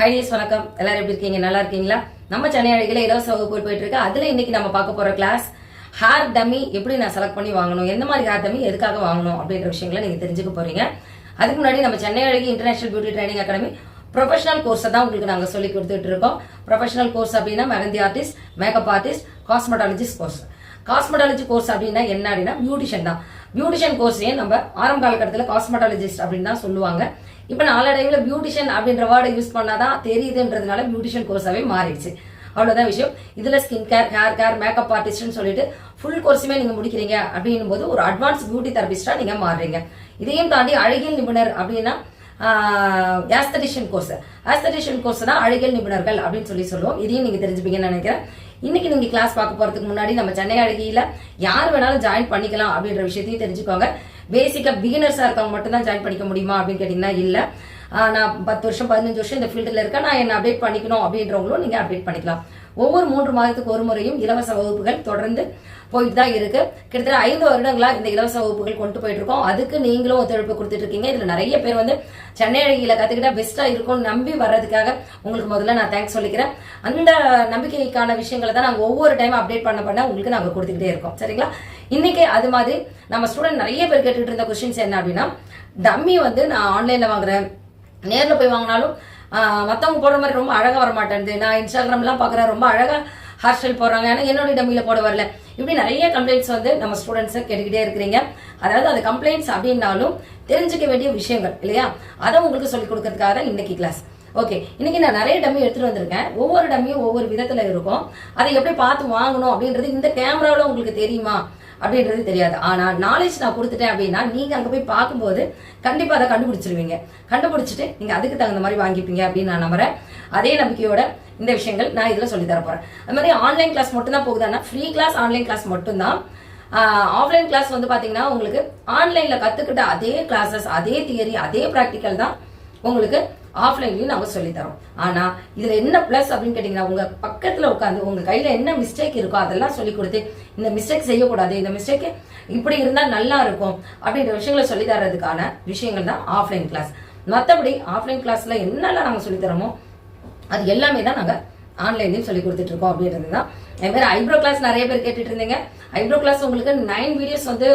ஹைடிஸ் வணக்கம். எல்லாரும் எப்படி இருக்கீங்க? நல்லா இருக்கீங்களா? நம்ம சென்னை அழகில இலவச வகுப்பு போயிட்டு இருக்கு அதுல இன்னைக்கு நம்ம பார்க்க போற கிளாஸ் ஹேர் டம்மி எப்படி நான் செலக்ட் பண்ணி வாங்கணும்? எந்த மாதிரி ஹேர் டம்மி எதுக்காக வாங்கணும்? அப்படின்ற விஷயங்களை நீங்க தெரிஞ்சுக்க போறீங்க. அதுக்கு முன்னாடி நம்ம சென்னை அழகி international beauty training academy professional கோர்ஸை தான் உங்களுக்கு நாங்கள் சொல்லி கொடுத்துட்டு இருக்கோம். ப்ரொஃபஷனல் கோர்ஸ் அப்படின்னா mehndi artist makeup artist cosmetologist course cosmetology course அப்படின்னா என்ன அப்படின்னா பியூட்டிஷியன் தான். பியூட்டிஷியன் கோர்ஸையும் நம்ம ஆரம்ப காலகட்டத்தில் காஸ்மெட்டாலஜிஸ்ட் அப்படின்னு தான் சொல்லுவாங்க. இப்போ நாளடைவில் பியூட்டிஷியன் அப்படின்ற வேர்டை யூஸ் பண்ணாதான் தெரியுதுன்றதுனால பியூட்டிஷியன் கோர்ஸாகவே மாறிடுச்சு. அவ்வளோதான் விஷயம். இதில் skin care hair care makeup ஆர்டிஸ்ட்னு சொல்லிட்டு ஃபுல் கோர்ஸுமே நீங்கள் முடிக்கிறீங்க அப்படின்னும் போது ஒரு அட்வான்ஸ் பியூட்டி தெரபிஸ்டாக நீங்கள் மாறுறீங்க. இதையும் தாண்டி அழகியல் நிபுணர் அப்படின்னா ஆஸ்தடிஷியன் கோர்ஸ் ஆஸ்தடிஷியன் கோர்ஸ் தான் அழகியல் நிபுணர்கள் அப்படின்னு சொல்லி சொல்லுவோம். இதையும் நீங்க தெரிஞ்சுப்பீங்கன்னு நினைக்கிறேன். இன்னைக்கு நீங்க கிளாஸ் பார்க்க போறதுக்கு முன்னாடி நம்ம சென்னை அழகியில யார் வேணாலும் ஜாயின் பண்ணிக்கலாம் அப்படின்ற விஷயத்தையும் தெரிஞ்சுக்கோங்க. பேசிக்கா பிகினர்ஸா இருக்கவங்க மட்டும் தான் ஜாயின் பண்ணிக்க முடியுமா அப்படின்னு கேட்டீங்கன்னா இல்ல. நான் பத்து வருஷம் பதினஞ்சு வருஷம் இந்த ஃபீல்டில் இருக்கேன். நான் என்ன அப்டேட் பண்ணிக்கணும் அப்படின்றவங்களும் நீங்க அப்டேட் பண்ணிக்கலாம். ஒவ்வொரு மூன்று மாதத்துக்கு ஒரு முறையும் இலவச வகுப்புகள் தொடர்ந்து போயிட்டு தான் இருக்கு. கிட்டத்தட்ட ஐந்து வருடங்களா இந்த இலவச வகுப்புகள் கொண்டு போயிட்டு இருக்கோம் அதுக்கு நீங்களும் ஒத்துழைப்பு கொடுத்துட்டு இருக்கீங்க இதுல நிறைய பேர் வந்து சென்னை அழகியில கத்துக்கிட்டா பெஸ்டா இருக்கும்னு நம்பி வர்றதுக்காக உங்களுக்கு முதல்ல நான் தேங்க்ஸ் சொல்லிக்கிறேன். அந்த நம்பிக்கைக்கான விஷயங்களை தான் நாங்க ஒவ்வொரு டைம் அப்டேட் பண்ண பண்ண உங்களுக்கு நாங்க கொடுத்துக்கிட்டே இருக்கோம். சரிங்களா? இன்னைக்கு அது மாதிரி நம்ம ஸ்டூடெண்ட் நிறைய பேர் கேட்டுட்டு இருந்த கொஸ்டின்ஸ் என்ன அப்படின்னா டம்மி வந்து நான் ஆன்லைன்ல வாங்குறேன். நேர்ல போய் வாங்கினாலும் மற்றவங்க போடுற மாதிரி ரொம்ப அழகாக வர மாட்டேங்குது நான் இன்ஸ்டாகிராம்லாம் பார்க்குறேன். ரொம்ப அழகாக ஹேர் ஸ்டைல் போடுறாங்க. ஏன்னா என்னோட டம்மியில் போட வரல. இப்படி நிறைய கம்ப்ளைண்ட்ஸ் வந்து நம்ம ஸ்டூடெண்ட்ஸை கேட்டுக்கிட்டே இருக்கிறீங்க. அதாவது அது கம்ப்ளைண்ட்ஸ் அப்படின்னாலும் தெரிஞ்சுக்க வேண்டிய விஷயங்கள் இல்லையா? அதை உங்களுக்கு சொல்லி கொடுக்கறதுக்காக தான் இன்னைக்கு கிளாஸ் ஓகே இன்னைக்கு நான் நிறைய டம்மி எடுத்துட்டு வந்திருக்கேன். ஒவ்வொரு டம்மியும் ஒவ்வொரு விதத்துல இருக்கும். அதை எப்படி பார்த்து வாங்கணும் அப்படின்றது இந்த கேமராவில் உங்களுக்கு தெரியுமா? அப்படின்றது தெரியாது. ஆனால் நாலேஜ் நான் கொடுத்துட்டேன் அப்படின்னா நீங்க அங்க போய் பார்க்கும்போது கண்டிப்பா அதை கண்டுபிடிச்சிருவீங்க. கண்டுபிடிச்சிட்டு நீங்க அதுக்கு தகுந்த மாதிரி வாங்கிப்பீங்க அப்படின்னு நான் நம்புறேன். அதே நம்பிக்கையோட இந்த விஷயங்கள் நான் இதுல சொல்லி தர போறேன். அது மாதிரி ஆன்லைன் கிளாஸ் மட்டும் தான் போகுதானா ஃப்ரீ கிளாஸ் ஆன்லைன் கிளாஸ் மட்டும்தான் ஆஃப்லைன் கிளாஸ் வந்து பாத்தீங்கன்னா உங்களுக்கு ஆன்லைன்ல கத்துக்கிட்ட அதே கிளாஸஸ் அதே தியரி அதே ப்ராக்டிக்கல் தான் உங்களுக்கு ஆஃப்லைன்லையும் நாங்கள் சொல்லித்தரோம். ஆனால் இதில் என்ன ப்ளஸ் அப்படின்னு கேட்டிங்கன்னா உங்கள் பக்கத்தில் உட்காந்து உங்கள் கையில் என்ன மிஸ்டேக் இருக்கோ அதெல்லாம் சொல்லி கொடுத்து இந்த மிஸ்டேக் செய்யக்கூடாது இந்த மிஸ்டேக் இப்படி இருந்தால் நல்லா இருக்கும் அப்படின்ற விஷயங்களை சொல்லி தரதுக்கான விஷயங்கள் தான் ஆஃப்லைன் கிளாஸ் மற்றபடி ஆஃப்லைன் கிளாஸில் என்னெல்லாம் நாங்கள் சொல்லி தரோமோ அது எல்லாமே தான் நாங்கள் ஆன்லைன்லையும் சொல்லி கொடுத்துட்டு இருக்கோம் அப்படின்றது தான். அதே மாதிரி ஐப்ரோ கிளாஸ் நிறைய பேர் கேட்டுட்டு இருந்தீங்க. ஐப்ரோ கிளாஸ் உங்களுக்கு நைன் வீடியோஸ் வந்து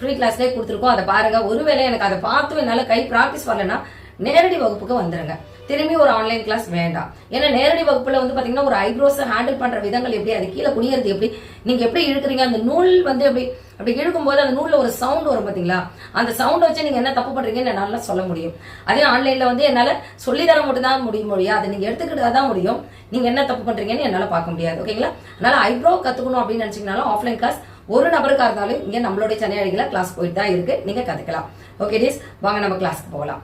ஃப்ரீ கிளாஸ்லேயே கொடுத்துருக்கோம். அதை பாருங்க. ஒருவேளை எனக்கு அதை பார்த்து என்னால் கை ப்ராக்டிஸ் வரலன்னா நேரடி வகுப்புக்கு வந்துருங்க. திரும்பி ஒரு ஆன்லைன் கிளாஸ் வேண்டாம். ஏன்னா நேரடி வகுப்புல வந்து பாத்தீங்கன்னா ஒரு ஐப்ரோஸ் ஹேண்டில் பண்ற விதங்கள் எப்படி அது கீழே குனியறது எப்படி நீங்க எப்படி இழுக்கிறீங்க அந்த நூல் வந்து எப்படி அப்படி இழுக்கும்போது அந்த நூல்ல ஒரு சவுண்ட் வரும் பாத்தீங்களா? அந்த சவுண்ட் வச்சு நீங்க என்ன தப்பு பண்றீங்கன்னு என்னால சொல்ல முடியும். அதே ஆன்லைன்ல வந்து என்னால சொல்லித்தர மட்டும்தான் மட்டும் தான் முடியும். அதை நீங்க எடுத்துக்கிட்டா தான் முடியும். நீங்க என்ன தப்பு பண்றீங்கன்னு என்னால பார்க்க முடியாது. ஓகேங்களா அதனால ஐப்ரோ கத்துக்கணும் அப்படின்னு நினச்சிங்கனாலும் ஆஃப்லைன் கிளாஸ் ஒரு நபருக்காக இருந்தாலும் இங்க நம்மளுடைய சென்னை அடிகளை கிளாஸ் போயிட்டு தான் இருக்கு. நீங்க கத்துக்கலாம். ஓகே டீஸ் வாங்க நம்ம கிளாஸ்க்கு போகலாம்.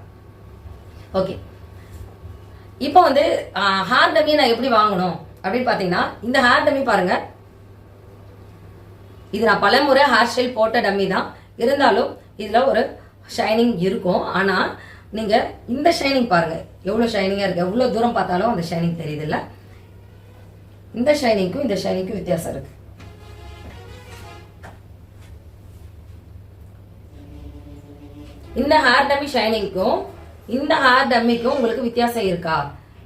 ஓகே இப்போ வந்து ஹேர் டம்மி நான் எப்படி வாங்கணும்? அப்படின்னு பாத்தீங்கன்னா இந்த ஹேர் டம்மி பாருங்க. இது நான் பலமுறை ஹேர் ஸ்டைல் போட்ட டம்மி தான். இருந்தாலும் இதுல ஒரு ஷைனிங் இருக்கும். ஆனா நீங்க இந்த ஷைனிங் பாருங்க. எவ்வளவு ஷைனிங்கா இருக்கு? எவ்வளவு தூரம் பார்த்தாலும் அந்த ஷைனிங் தெரியுது இல்ல இந்த ஷைனிங்க்கும் இந்த ஷைனிங்க்கும் வித்தியாசம் இருக்கு. இந்த ஹேர் டம்மி ஷைனிங்க்கும் இந்த ஹேர் டம்மிக்கும் உங்களுக்கு வித்தியாசம் இருக்கா?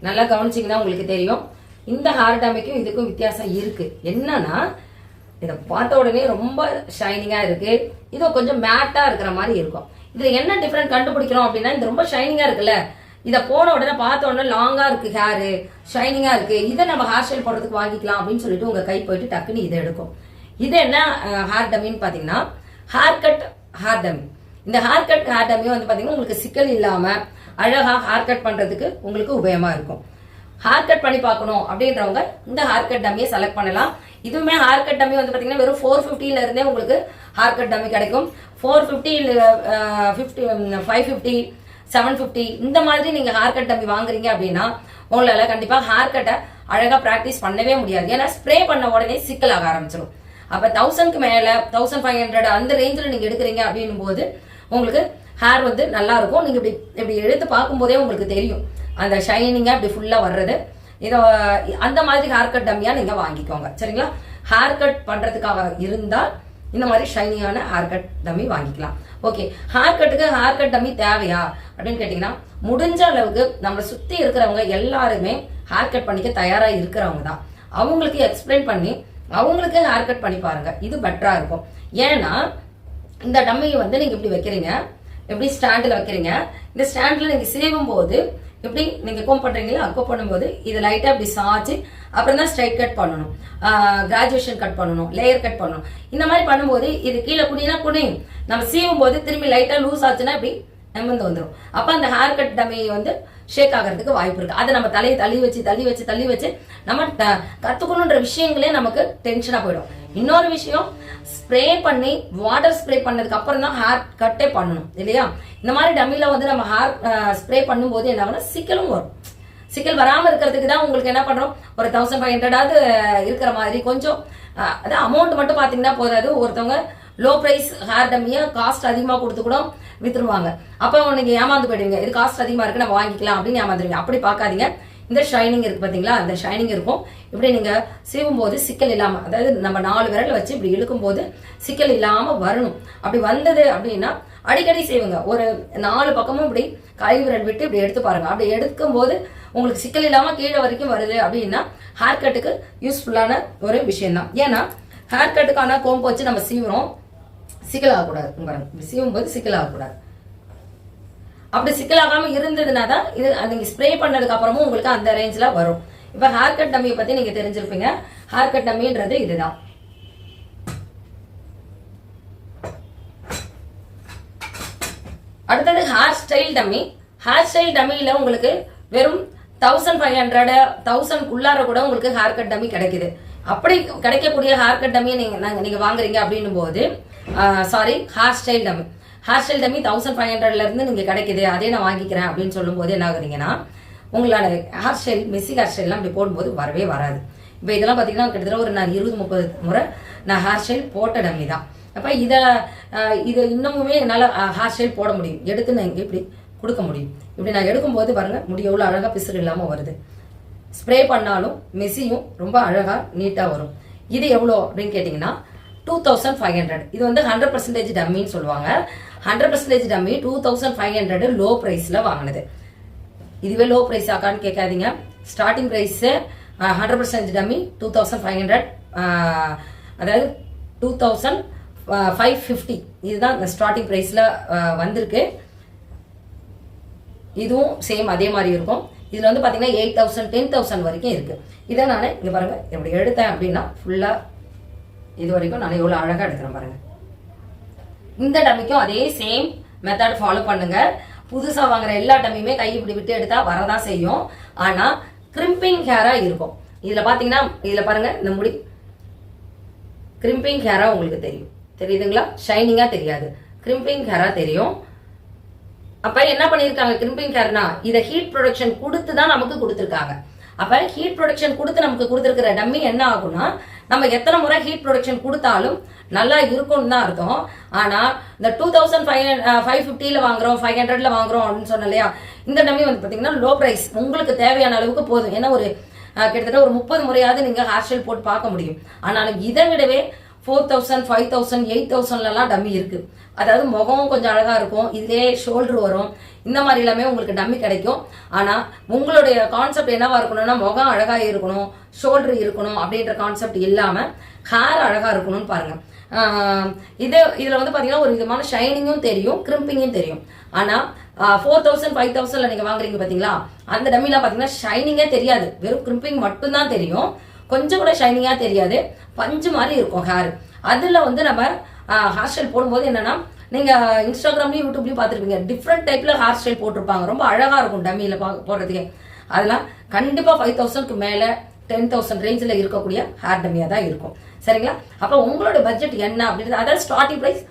நல்லா கவனிச்சிங்கன்னா உங்களுக்கு தெரியும். இந்த ஹேர் டம்மிக்கும் இதுக்கும் வித்தியாசம் இருக்கு. என்னன்னா இதை பார்த்த உடனே ரொம்ப ஷைனிங்கா இருக்கு. இது கொஞ்சம் மேட்டா இருக்கிற மாதிரி இருக்கும். இதுல என்ன டிஃபரெண்ட் கண்டுபிடிக்கிறோம் அப்படின்னா இது ரொம்ப ஷைனிங்கா இருக்குல்ல? இதை போன உடனே பார்த்த உடனே லாங்கா இருக்கு ஹேரு ஷைனிங்கா இருக்கு. இதை நம்ம ஹேர் ஸ்டைல் போடுறதுக்கு வாங்கிக்கலாம் அப்படின்னு சொல்லிட்டு உங்க கை போயிட்டு டக்குன்னு இதை எடுக்கும். இது என்ன ஹேர் டம்மின்னு பாத்தீங்கன்னா ஹேர் கட் ஹேர் டம்மி இந்த ஹேர் கட் ஹேர் வந்து பாத்தீங்கன்னா உங்களுக்கு சிக்கல் இல்லாம அழகா ஹேர் கட் பண்றதுக்கு உங்களுக்கு உபயோகமா இருக்கும். ஹேர் கட் பண்ணி பார்க்கணும் அப்படின்றவங்க இந்த ஹேர் கட் டம்மியை செலக்ட் பண்ணலாம். இதுவுமே ஹேர் கட் டம்மி வந்து பாத்தீங்கன்னா வெறும் ஃபோர் ஃபிஃப்டில இருந்தே உங்களுக்கு ஹேர் கட் டம்மி கிடைக்கும். Four fifty fifty five fifty seven fifty இந்த மாதிரி நீங்க ஹேர் கட் டம்மி வாங்குறீங்க அப்படின்னா உங்களால கண்டிப்பா ஹேர் கட்டை அழகா பிராக்டிஸ் பண்ணவே முடியாது. ஏன்னா ஸ்ப்ரே பண்ண உடனே சிக்கலாக ஆரம்பிச்சிடும் அப்ப தௌசண்ட்க்கு மேல தௌசண்ட் ஃபைவ் ஹண்ட்ரட் அந்த ரேஞ்சில் நீங்க எடுக்கிறீங்க அப்படின்னும் போது உங்களுக்கு ஹேர் வந்து நல்லா இருக்கும் நீங்க இப்படி இப்படி எடுத்து பார்க்கும்போதே உங்களுக்கு தெரியும். அந்த ஷைனிங்காக இப்படி ஃபுல்லாக வர்றது. இதை அந்த மாதிரி ஹேர் கட் டம்மியாக நீங்கள் வாங்கிக்கோங்க. சரிங்களா? ஹேர் கட் பண்ணுறதுக்காக இருந்தால் இந்த மாதிரி ஷைனியான ஹேர் கட் டம்மி வாங்கிக்கலாம். ஓகே ஹேர் கட்டுக்கு ஹேர் கட் டம்மி தேவையா? அப்படின்னு கேட்டிங்கன்னா முடிஞ்ச அளவுக்கு நம்மளை சுற்றி இருக்கிறவங்க எல்லாருமே ஹேர் கட் பண்ணிக்க தயாராக இருக்கிறவங்க தான். அவங்களுக்கு எக்ஸ்பிளைன் பண்ணி அவங்களுக்கு ஹேர் கட் பண்ணி பாருங்கள் இது பெட்டராக இருக்கும். ஏன்னா இந்த டம்மியை வந்து நீங்கள் இப்படி வைக்கிறீங்க. எப்படி ஸ்டாண்டில் வைக்கிறீங்க. இந்த ஸ்டாண்டில் நீங்கள் சேவும் போது எப்படி நீங்க கோம் பண்றீங்களா? அக்கோ பண்ணும்போது இது லைட்டா இப்படி சாய்ச்சி அப்புறம் தான் ஸ்ட்ரைட் கட் பண்ணணும். கிராஜுவேஷன் கட் பண்ணணும். லேயர் கட் பண்ணணும். இந்த மாதிரி பண்ணும்போது இது கீழே குடினா குனி நம்ம சீவும் போது திரும்பி லைட்டா லூஸ் ஆச்சுன்னா இப்படி நிமிர்ந்து வந்துடும் அப்ப அந்த ஹேர் கட் டமையை வந்து ஷேக் ஆகிறதுக்கு வாய்ப்பு இருக்கு. அதை நம்ம தலையை தள்ளி வச்சு தள்ளி வச்சு தள்ளி வச்சு நம்ம ட- கத்துக்கணுன்ற விஷயங்களே நமக்கு டென்ஷனா போயிடும். இன்னொரு விஷயம் ஸ்ப்ரே பண்ணி வாட்டர் ஸ்ப்ரே பண்ணதுக்கு அப்புறம் தான் ஹேர் கட்டே பண்ணணும் இல்லையா? இந்த மாதிரி டம்மில வந்து நம்ம ஹேர் ஸ்ப்ரே பண்ணும்போது என்ன ஆகும்னா சிக்கலும் வரும். சிக்கல் வராம இருக்கிறதுக்கு தான் உங்களுக்கு என்ன பண்றோம்? ஒரு தௌசண்ட் ஃபைவ் ஹண்ட்ரடாவது இருக்கிற மாதிரி கொஞ்சம் அதான் அமௌண்ட் மட்டும் பாத்தீங்கன்னா போதாது. ஒருத்தவங்க லோ பிரைஸ் ஹேர் டம்மியை காஸ்ட் அதிகமா கொடுத்து கூட வித்துருவாங்க. அப்போ உனக்கு ஏமாந்து போயிடுவீங்க. இது காஸ்ட் அதிகமா இருக்கு நம்ம வாங்கிக்கலாம் அப்படின்னு ஏமாந்துருவீங்க. அப்படி பார்க்காதீங்க. இந்த ஷைனிங் இருக்கு பாத்தீங்களா? அந்த ஷைனிங் இருக்கும். இப்படி நீங்க சீவும் போது சிக்கல் இல்லாம அதாவது நம்ம நாலு விரல் வச்சு இப்படி இழுக்கும் போது சிக்கல் இல்லாம வரணும். அப்படி வந்தது அப்படின்னா அடிக்கடி செய்வங்க. ஒரு நாலு பக்கமும் இப்படி கை விரல் விட்டு இப்படி எடுத்து பாருங்க. அப்படி எடுக்கும் போது உங்களுக்கு சிக்கல் இல்லாம கீழே வரைக்கும் வருது அப்படின்னா ஹேர் கட்டுக்கு யூஸ்ஃபுல்லான ஒரு விஷயம் தான் ஏன்னா ஹேர் கட்டுக்கான கோம்பு வச்சு நம்ம சீவுறோம். சிக்கலாகக்கூடாது இங்க பாருங்க சீவும் போது சிக்கலாகக்கூடாது. அப்படி சிக்கலாகாம இருந்ததுனா தான் இது அது நீங்க ஸ்ப்ரே பண்ணதுக்கு அப்புறமும் உங்களுக்கு அந்த ரேஞ்சில் வரும். இப்போ ஹேர் கட் டம்மியை பற்றி நீங்க தெரிஞ்சிருப்பீங்க. ஹேர் கட் டம்மின்றது இதுதான். அடுத்தது hair style dummy hair style டம்மியில் உங்களுக்கு வெறும் தௌசண்ட் ஃபைவ் ஹண்ட்ரட் தௌசண்ட் உள்ளார கூட உங்களுக்கு ஹேர் கட் டம்மி கிடைக்குது. அப்படி கிடைக்கக்கூடிய ஹேர் கட் டம்மியை நீங்கள் நாங்கள் நீங்கள் வாங்குறீங்க அப்படின்னும் போது sorry hair style dummy hair style dummy thousand five ஹண்ட்ரட்லேருந்து நீங்கள் கிடைக்குது அதே நான் வாங்கிக்கிறேன் அப்படின்னு சொல்லும்போது என்ன ஆகுறீங்கன்னா உங்களோட ஹேர் ஸ்டைல் மெஸ்ஸி ஹேர் ஸ்டைல்லாம் இப்படி போடும்போது வரவே வராது. இப்போ இதெல்லாம் பார்த்தீங்கன்னா கிட்டத்தட்ட ஒரு நான் இருபது முப்பது முறை நான் ஹேர் ஸ்டைல் போட்ட டம்மி தான். அப்போ இதை இதை இன்னமுமே என்னால் ஹேர் ஸ்டைல் போட முடியும். எடுத்து நான் இங்கே இப்படி கொடுக்க முடியும். இப்படி நான் எடுக்கும்போது பாருங்கள் முடி எவ்வளோ அழகாக பிசுறு இல்லாமல் வருது. ஸ்ப்ரே பண்ணாலும் மெஸ்ஸியும் ரொம்ப அழகாக நீட்டாக வரும். இது எவ்வளோ அப்படின்னு கேட்டிங்கன்னா டூ தௌசண்ட் ஃபைவ் ஹண்ட்ரட் இது வந்து ஹண்ட்ரட் பர்சன்டேஜ் டம்மின்னு சொல்லுவாங்க. Hundred percentage dummy two thousand five hundred low ப்ரைஸில் வாங்கினது. இதுவே லோ ப்ரைஸ் ஆக்கான்னு கேட்காதீங்க. Starting price hundred percentage dummy two thousand five hundred அதாவது டூ தௌசண்ட் ஃபைவ் ஃபிஃப்டி இதுதான் இந்த ஸ்டார்டிங் ப்ரைஸில் வந்திருக்கு. இதுவும் சேம் அதே மாதிரி இருக்கும். இதில் வந்து பார்த்தீங்கன்னா எயிட் தௌசண்ட் டென் தௌசண்ட் வரைக்கும் இருக்குது இதை நான் இங்கே பாருங்கள் இப்படி எடுத்தேன் அப்படின்னா ஃபுல்லாக இது வரைக்கும் நான் எவ்வளோ அழகாக எடுக்கிறேன் பாருங்கள் இந்த டம்மிக்கும் அதே சேம் மெத்தட் ஃபாலோ பண்ணுங்க. புதுசாக வாங்குற எல்லா டம்மியுமே கை இப்படி விட்டு எடுத்தா வரதான் செய்யும். ஆனால் கிரிம்பிங் ஹேராக இருக்கும். இதில் பார்த்தீங்கன்னா இதில் பாருங்க இந்த முடி. கிரிம்பிங் ஹேராக உங்களுக்கு தெரியும். தெரியுதுங்களா? ஷைனிங்காக தெரியாது. கிரிம்பிங் ஹேராக தெரியும். அப்ப என்ன பண்ணிருக்காங்க கிரிம்பிங் ஹேர்னா இதை ஹீட் ப்ரொடக்ஷன் கொடுத்து தான் நமக்கு கொடுத்துருக்காங்க. அப்போ ஹீட் ப்ரொடக்ஷன் கொடுத்து நமக்கு கொடுத்துருக்கிற டம்மி என்ன ஆகும்னா நம்ம எத்தனை முறை ஹீட் ப்ரொடக்ஷன் கொடுத்தாலும் நல்லா இருக்கும்னு தான் அர்த்தம். ஆனால் இந்த டூ தௌசண்ட் ஃபைவ் ஃபைவ் ஃபிஃப்டியில் வாங்குறோம் ஃபைவ் ஹண்ட்ரட்ல வாங்குறோம் அப்படின்னு சொன்னோம் இல்லையா? இந்த டம்மி வந்து பார்த்தீங்கன்னா லோ ப்ரைஸ் உங்களுக்கு தேவையான அளவுக்கு போதும். ஏன்னா ஒரு கிட்டத்தட்ட ஒரு முப்பது முறையாவது நீங்கள் ஹேர் ஸ்டைல் போட்டு பார்க்க முடியும். ஆனாலும் இதை விடவே four thousand five thousand eight தௌசண்ட்லலாம் dummy இருக்கு. அதாவது முகம் கொஞ்சம் அழகாக இருக்கும். இதிலே ஷோல்டர் வரும். இந்த மாதிரி எல்லாமே உங்களுக்கு டம்மி கிடைக்கும். ஆனால் உங்களுடைய கான்செப்ட் என்னவா இருக்கணும்னா முகம் அழகாக இருக்கணும் ஷோல்டர் இருக்கணும் அப்படின்ற கான்செப்ட் இல்லாமல் ஹேர் அழகாக இருக்கணும்னு பாருங்க. இது இதில் வந்து பார்த்தீங்கன்னா ஒரு விதமான ஷைனிங்கும் தெரியும் கிரிம்பிங்கும் தெரியும். ஆனால் ஃபோர் தௌசண்ட் ஃபைவ் தௌசண்ட்ல நீங்கள் வாங்குறீங்க பார்த்தீங்களா அந்த டம்மிலாம் பார்த்தீங்கன்னா ஷைனிங்கே தெரியாது. வெறும் கிரிம்பிங் மட்டும்தான் தெரியும். கொஞ்சம் கூட ஷைனிங்காக தெரியாது. பஞ்சு மாதிரி இருக்கும் ஹேர் அதில் வந்து நம்ம ஹேர் ஸ்டைல் போடும்போது என்னென்னா நீங்கள் இன்ஸ்டாகிராம்லேயும் யூடியூப்லேயும் பார்த்துருப்பீங்க. டிஃப்ரெண்ட் டைப்பில் ஹேர் ஸ்டைல் போட்டிருப்பாங்க. ரொம்ப அழகாக இருக்கும் டம்மியில் பா போடுறதுக்கு. அதெல்லாம் கண்டிப்பாக ஃபைவ் தௌசண்ட்க்கு மேலே டென் தௌசண்ட் ரேஞ்சில் இருக்கக்கூடிய ஹேர் டம்மியாக தான் இருக்கும். சரிங்களா? அப்போ உங்களோட பட்ஜெட் என்ன அப்படின்றது அதாவது ஸ்டார்டிங் ப்ரைஸ்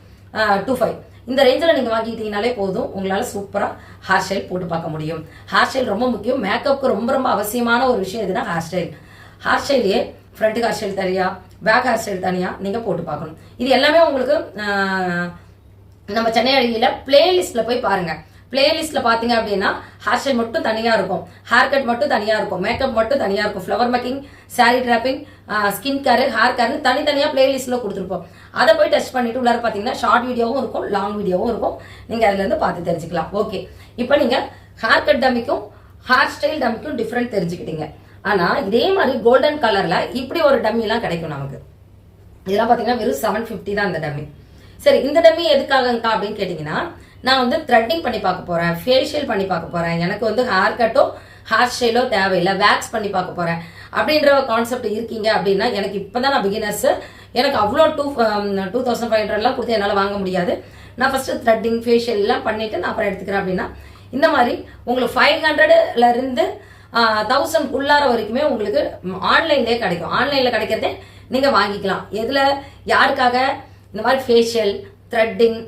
டூ ஃபைவ் இந்த ரேஞ்சில் நீங்கள் வாங்கிக்கிட்டீங்கனாலே போதும். உங்களால் சூப்பராக ஹேர் ஸ்டைல் போட்டு பார்க்க முடியும். ஹேர் ஸ்டைல் ரொம்ப முக்கியம். மேக்கப்புக்கு ரொம்ப ரொம்ப அவசியமான ஒரு விஷயம் எதுனா ஹேர் ஸ்டைல் ஹேர் ஸ்டைலே ஃப்ரண்ட் ஹேர் ஸ்டைல் தனியா பேக் ஹேர் ஸ்டைல் தனியா நீங்கள் போட்டு பார்க்கணும். இது எல்லாமே உங்களுக்கு நம்ம சென்னை அழகியில் பிளேலிஸ்ட்ல போய் பாருங்க. பிளேலிஸ்ட்ல பாத்தீங்க அப்படின்னா ஹேர் ஸ்டைல் மட்டும் தனியா இருக்கும். ஹேர் கட் மட்டும் தனியா இருக்கும். மேக்கப் மட்டும் தனியா இருக்கும். Flower making sorry draping skin care hair கேர்னு தனித்தனியா பிளேலிஸ்ட்ல கொடுத்துருப்போம். அதை போய் டச் பண்ணிட்டு உள்ளார பாத்தீங்கன்னா ஷார்ட் வீடியோவும் இருக்கும் லாங் வீடியோவும் இருக்கும். நீங்க அதுல இருந்து பார்த்து தெரிஞ்சுக்கலாம். ஓகே இப்போ நீங்க ஹேர் கட் டம்மிக்கும் ஹேர் ஸ்டைல் டம்மிக்கும் டிஃப்ரெண்ட் தெரிஞ்சுக்கிட்டீங்க. ஆனா இதே மாதிரி கோல்டன் கலர்ல இப்படி ஒரு டம்மி எல்லாம் கிடைக்கும் நமக்கு. இதெல்லாம் பாத்தீங்கன்னா வெறும் செவன் ஃபிஃப்டி தான் இந்த டம்மி சரி இந்த டம்மி எதுக்காகங்கக்கா அப்படின்னு கேட்டீங்கன்னா நான் வந்து த்ரெட்டிங் பண்ணி பார்க்க போறேன் ஃபேஷியல் பண்ணி பார்க்க போறேன். எனக்கு வந்து ஹேர் கட்டோ ஹேர் ஸ்டைலோ தேவையில்லை வேக்ஸ் பண்ணி பார்க்க போறேன். அப்படின்ற கான்செப்ட் இருக்கீங்க அப்படின்னா எனக்கு இப்பதான் நான் பிகினர்ஸ் எனக்கு அவ்வளோ டூ டூ தௌசண்ட் ஃபைவ் ஹண்ட்ரட்லாம் கொடுத்து என்னால் வாங்க முடியாது. நான் ஃபர்ஸ்ட் த்ரெட்டிங் ஃபேஷியல் எல்லாம் பண்ணிட்டு நான் அப்புறம் எடுத்துக்கிறேன் அப்படின்னா இந்த மாதிரி உங்களுக்கு ஃபைவ் ஹண்ட்ரட்ல இருந்து தௌசண்ட் உள்ளார வரைக்குமே உங்களுக்கு ஆன்லைன்லேயே கிடைக்கும். ஆன்லைனில் கிடைக்கிறதே நீங்கள் வாங்கிக்கலாம். எதில்? யாருக்காக? இந்த மாதிரி ஃபேஷியல் த்ரெட்டிங்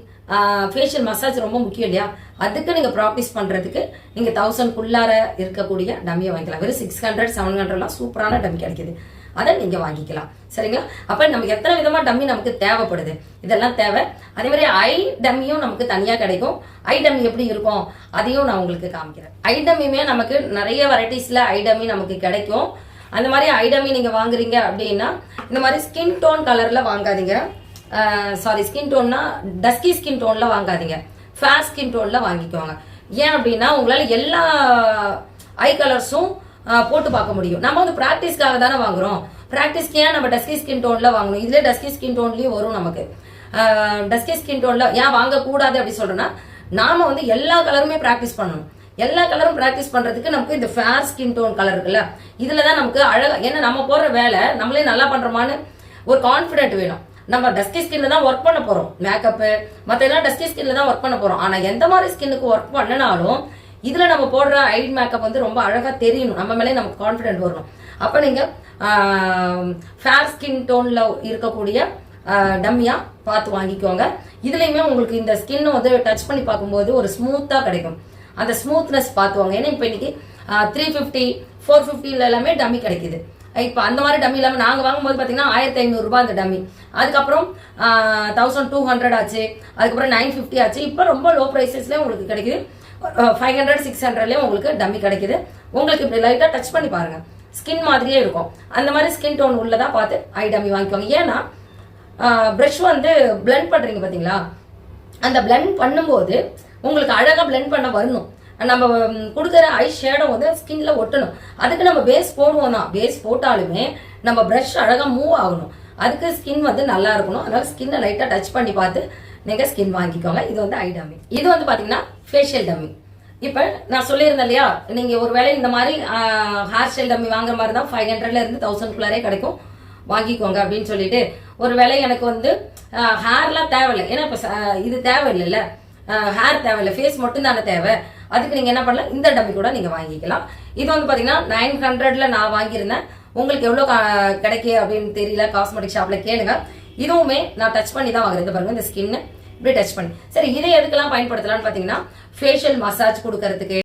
ஃபேஷியல் மசாஜ் ரொம்ப முக்கியம் இல்லையா? அதுக்கு நீங்கள் ப்ராக்டிஸ் பண்ணுறதுக்கு நீங்கள் தௌசண்ட் குள்ளார இருக்கக்கூடிய டம்மியை வாங்கிக்கலாம். வெறும் சிக்ஸ் ஹண்ட்ரட் செவன் ஹண்ட்ரட்லாம் சூப்பரான டம்மி கிடைக்குது. அதை நீங்க வாங்கிக்கலாம். சரிங்களா? அப்ப நமக்கு எத்தனை விதமா டம்மி நமக்கு தேவைப்படுது? இதெல்லாம் தேவை. அதே மாதிரி ஐ டம்மியும் நமக்கு தனியா கிடைக்கும். ஐ டம்மி எப்படி இருக்கும்? அதையும் நான் உங்களுக்கு காமிக்கிறேன். ஐ டம்மியுமே நமக்கு நிறைய வெரைட்டிஸ்ல ஐ டம்மி நமக்கு கிடைக்கும். அந்த மாதிரி ஐ டம்மி நீங்க வாங்குறீங்க அப்படின்னா இந்த மாதிரி ஸ்கின் டோன் கலர்ல வாங்காதீங்க. சாரி ஸ்கின் டோன்னா டஸ்கி ஸ்கின் டோன்ல வாங்காதீங்க. ஃபேர் ஸ்கின் டோன்ல வாங்கிக்கோங்க. ஏன் அப்படின்னா உங்களால எல்லா ஐ கலர்ஸும் போட்டு பார்க்க முடியும். நம்ம வந்து ப்ராக்டிஸ்க்காக தானே வாங்குறோம். ப்ராக்டிஸ்க்கு ஏன் நம்ம டஸ்கி ஸ்கின் டோன்ல வாங்கணும்? இதுல டஸ்கி ஸ்கின் டோன்லயும் வரும் நமக்கு. டஸ்கி ஸ்கின் டோன்ல ஏன் வாங்கக்கூடாது அப்படி சொல்றேன்னா நாம வந்து எல்லா கலருமே ப்ராக்டிஸ் பண்ணணும். எல்லா கலரும் ப்ராக்டிஸ் பண்றதுக்கு நமக்கு இந்த ஃபேர் ஸ்கின் டோன் கலர் இருக்குல்ல இதுல தான் நமக்கு அழகா ஏன்னா நம்ம போடுற வேலை நம்மளே நல்லா பண்றோமான்னு ஒரு கான்ஃபிடென்ட் வேணும். நம்ம டஸ்கி ஸ்கின்ல தான் ஒர்க் பண்ண போறோம். மேக்கப்பு மத்த எல்லாம் டஸ்கி ஸ்கின்ல தான் ஒர்க் பண்ண போறோம். ஆனா எந்த மாதிரி ஸ்கின்னுக்கு ஒர்க் பண்ணனாலும் இதில் நம்ம போடுற ஐ மேக்கப் வந்து ரொம்ப அழகாக தெரியணும். நம்ம மேலே நமக்கு கான்ஃபிடென்ட் வரணும் அப்போ நீங்கள் ஃபேர் ஸ்கின் டோனில் இருக்கக்கூடிய டம்மியாக பார்த்து வாங்கிக்கோங்க. இதுலேயுமே உங்களுக்கு இந்த ஸ்கின் வந்து டச் பண்ணி பார்க்கும்போது ஒரு ஸ்மூத்தாக கிடைக்கும். அந்த ஸ்மூத்னஸ் பார்த்துவாங்க ஏன்னா இப்போ இன்னைக்கு த்ரீ ஃபிஃப்டி ஃபோர் ஃபிஃப்டியில் எல்லாமே டம்மி கிடைக்குது. இப்போ அந்த மாதிரி டம்மி இல்லாமல் நாங்கள் வாங்கும்போது பார்த்தீங்கன்னா ஆயிரத்தி ஐநூறுரூபா அந்த டம்மி. அதுக்கப்புறம் தௌசண்ட் டூ ஹண்ட்ரட் ஆச்சு. அதுக்கப்புறம் நைன் ஃபிஃப்டி ஆச்சு. இப்போ ரொம்ப லோ ப்ரைஸஸ்லேயே உங்களுக்கு கிடைக்குது. ஃபைவ் ஹண்ட்ரட் சிக்ஸ் ஹண்ட்ரட்லேயும் உங்களுக்கு டம்மி கிடைக்குது. உங்களுக்கு இப்படி லைட்டாக டச் பண்ணி பாருங்கள் ஸ்கின் மாதிரியே இருக்கும். அந்த மாதிரி ஸ்கின் டோன் உள்ளதாக பார்த்து ஐ டம்மி வாங்கிக்கோங்க. ஏன்னா ப்ரஷ் வந்து பிளெண்ட் பண்ணுறீங்க பார்த்தீங்களா அந்த பிளெண்ட் பண்ணும்போது உங்களுக்கு அழகாக பிளெண்ட் பண்ண வரணும். நம்ம கொடுக்குற ஐ ஷேடோ வந்து ஸ்கின்ல ஒட்டணும். அதுக்கு நம்ம பேஸ் போடுவோம் தான். பேஸ் போட்டாலுமே நம்ம ப்ரஷ் அழகாக மூவ் ஆகணும். அதுக்கு ஸ்கின் வந்து நல்லா இருக்கணும். அதனால ஸ்கின்னை லைட்டாக டச் பண்ணி பார்த்து நீங்கள் ஸ்கின் வாங்கிக்கோங்க. இது வந்து ஐ டம்மி இது வந்து பார்த்தீங்கன்னா ஃபேஷியல் டம்மி இப்போ நான் சொல்லியிருந்தேன் இல்லையா? நீங்கள் ஒரு வேளை இந்த மாதிரி ஹேர் ஸ்டைல் டம்மி வாங்குற மாதிரி தான் ஃபைவ் ஹண்ட்ரட்ல இருந்து தௌசண்ட் குள்ளாரே கிடைக்கும். வாங்கிக்கோங்க அப்படின்னு சொல்லிட்டு ஒருவேளை எனக்கு வந்து ஹேர்லாம் தேவையில்லை. ஏன்னா இப்போ இது தேவையில்லைல்ல. ஹேர் தேவையில்லை. ஃபேஸ் மட்டும் தானே தேவை. அதுக்கு நீங்கள் என்ன பண்ணலாம்? இந்த டம்மி கூட நீங்கள் வாங்கிக்கலாம். இது வந்து பார்த்தீங்கன்னா நைன் ஹண்ட்ரட்ல நான் வாங்கியிருந்தேன். உங்களுக்கு எவ்வளோ கா- கிடைக்கு அப்படின்னு தெரியல. காஸ்மெட்டிக் ஷாப்பில் கேளுங்க. இதுவுமே நான் டச் பண்ணி தான் வாங்குறது பாருங்கள் பாருங்க இந்த ஸ்கின்னு இப்படி டச் பண்ணி. சரி இதை எதுக்கெல்லாம் பயன்படுத்தலாம்னு பார்த்தீங்கன்னா ஃபேஷியல் மசாஜ் கொடுக்கறதுக்கு